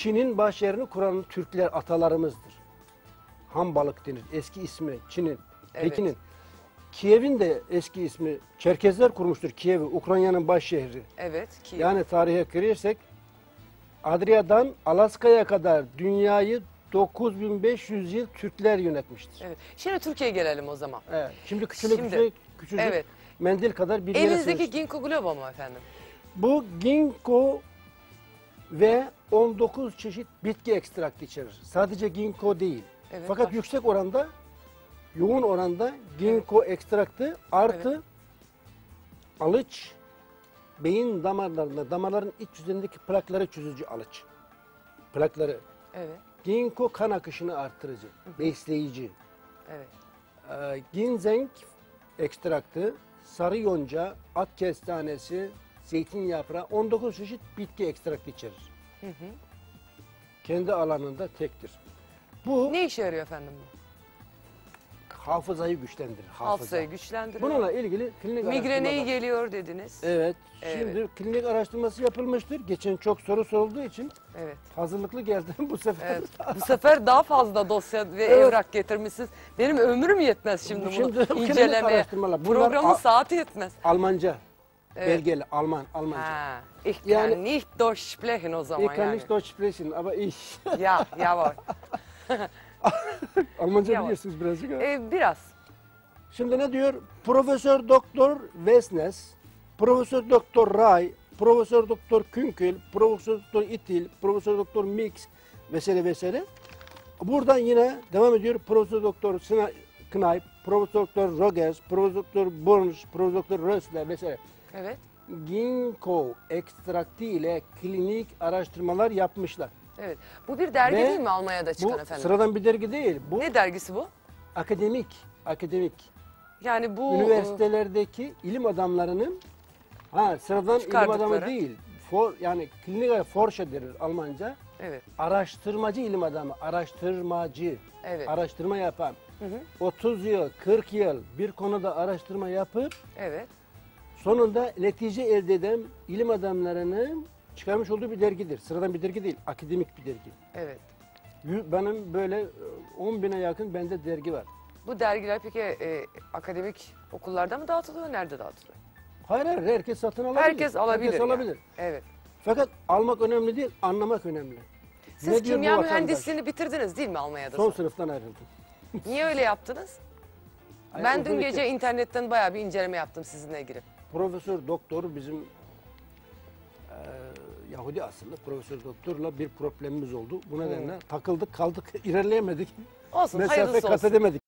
Çin'in başyerini kuran Türkler atalarımızdır. Ham balık denir. Eski ismi Çin'in, Evet. Pekin'in. Kiev'in de eski ismi Çerkezler kurmuştur Kiev'i, Ukrayna'nın baş şehri. Evet ki Yani tarihe girersek Adria'dan Alaska'ya kadar dünyayı 9500 yıl Türkler yönetmiştir. Evet. Şimdi Türkiye'ye gelelim o zaman. Evet. Şimdi küçülük Şimdi, küçücük, küçücük evet. mendil kadar bir yere Elinizdeki ginkgo biloba mı efendim? Bu ginkgo ve 19 çeşit bitki ekstraktı içerir. Sadece ginkgo değil. Evet, Fakat baş- yüksek oranda, yoğun oranda ginkgo ekstraktı artı Evet. alıç, beyin damarlarında, damarların iç yüzündeki plakları çözücü alıç. Plakları. Evet. Ginkgo kan akışını artırıcı, besleyici. Evet. Ee, ginseng ekstraktı, sarı yonca, at kestanesi, zeytin yaprağı 19 çeşit bitki ekstraktı içerir. Hı hı. Kendi alanında tektir. Bu Ne işe yarıyor efendim bu? hafızayı güçlendirir. Hafıza. Hafızayı güçlendiriyor. Bununla ilgili klinik Migrene iyi araştırmalar- geliyor dediniz. Evet. Şimdi klinik araştırması yapılmıştır. Geçen çok soru sorulduğu için Evet. hazırlıklı geldim bu sefer. Evet. Bu sefer daha fazla dosya ve evrak getirmişsiniz. Benim ömrüm yetmez şimdi, Şimdi bunu klinik incelemeye. araştırmalar. Bunlar Programın a- saati yetmez. Almanca. Evet. Belgeli. Alman. Almanca. Ha, ich Yani- kann nicht Deutsch sprechen o zaman Ich kann yani. nicht Deutsch sprechen, aber ich. Ya, jawohl. Almanca Yavaş. biliyorsunuz birazcık. ama. Ee, biraz. Şimdi ne diyor? Profesör Doktor Vesnes, Profesör Doktor Ray, Profesör Doktor Künkel, Profesör Doktor İtil, Profesör Doktor Mix vesaire vesaire. Buradan yine devam ediyor. Profesör Doktor Sina- Knayp, Profesör Rogers, Profesör Burns, Profesör Rösler vesaire. Evet. Ginkgo ekstraktı ile klinik araştırmalar yapmışlar. Evet. Bu bir dergi Ve değil mi Almanya'da çıkan Bu efendim? sıradan bir dergi değil. Bu Ne dergisi bu? akademik, akademik. Yani bu üniversitelerdeki ilim adamlarının ha sıradan ilim adamı değil. For, yani klinik forscher denir Almanca. e, evet. Araştırmacı ilim adamı, araştırmacı. Evet. Araştırma yapan. Hı hı. 30 yıl, 40 yıl bir konuda araştırma yapıp Evet. sonunda netice elde eden ilim adamlarının çıkarmış olduğu bir dergidir. Sıradan bir dergi değil, akademik bir dergi. Evet. Yü- Benim böyle e, 10 bine yakın bende dergi var. Bu dergiler peki e, akademik okullarda mı dağıtılıyor? Nerede dağıtılıyor? Hayır hayır herkes satın alabilir. Herkes alabilir. Herkes yani. alabilir. Evet. Fakat almak önemli değil, anlamak önemli. Siz Ne kimya mühendisliğini bitirdiniz değil mi Almanya'da? Son sınıftan ayrıldım. Niye öyle yaptınız? Ay, ben dün gece internetten bayağı bir inceleme yaptım sizinle ilgili. Profesör doktor bizim eee, Yahudi asıllı profesör doktorla bir problemimiz oldu. Bu nedenle takıldık kaldık ilerleyemedik. Olsun Mesafe hayırlısı kat olsun. edemedik.